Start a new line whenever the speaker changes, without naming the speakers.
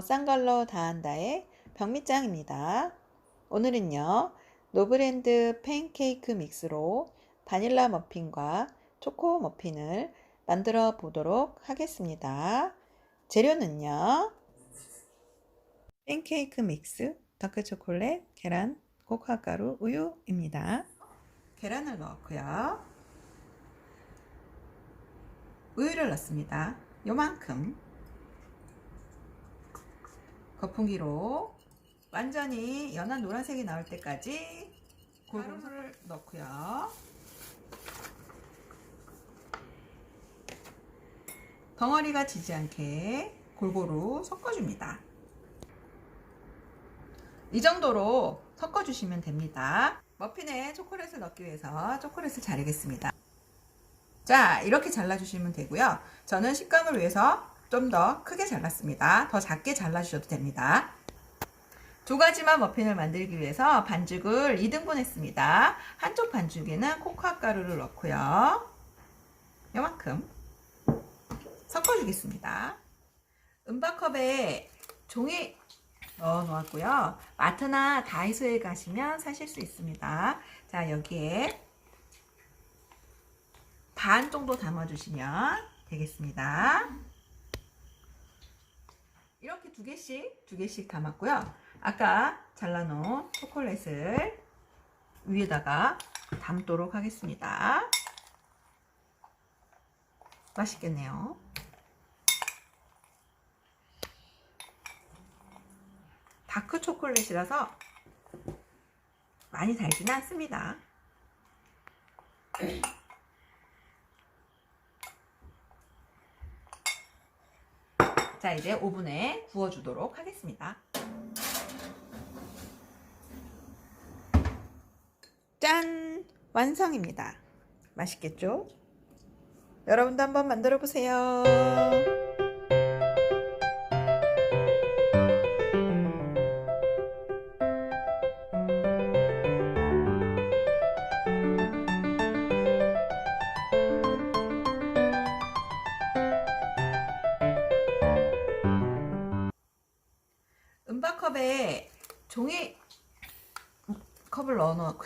싼 걸로 다한다의 병밑장입니다. 오늘은요, 노브랜드 팬케이크 믹스로 바닐라 머핀과 초코 머핀을 만들어 보도록 하겠습니다. 재료는요, 팬케이크 믹스, 다크 초콜릿, 계란, 코코아 가루, 우유입니다. 계란을 넣었고요. 우유를 넣습니다. 요만큼. 거품기로 완전히 연한 노란색이 나올 때까지 골고루 넣고요. 덩어리가 지지 않게 골고루 섞어줍니다. 이 정도로 섞어주시면 됩니다. 머핀에 초콜릿을 넣기 위해서 초콜릿을 자르겠습니다. 자, 이렇게 잘라주시면 되고요. 저는 식감을 위해서 좀 더 크게 잘랐습니다. 더 작게 잘라주셔도 됩니다. 두 가지만 머핀을 만들기 위해서 반죽을 2등분 했습니다. 한쪽 반죽에는 코코아 가루를 넣고요. 요만큼 섞어주겠습니다. 은바컵에 종이 넣어 놓았고요. 마트나 다이소에 가시면 사실 수 있습니다. 자, 여기에 반 정도 담아주시면 되겠습니다. 이렇게 두 개씩, 두 개씩 담았고요. 아까 잘라놓은 초콜릿을 위에다가 담도록 하겠습니다. 맛있겠네요. 다크 초콜릿이라서 많이 달지는 않습니다. 자, 이제 오븐에 구워주도록 하겠습니다. 짠! 완성입니다. 맛있겠죠? 여러분도 한번 만들어 보세요. 은바컵에 종이 컵을 넣어 놓고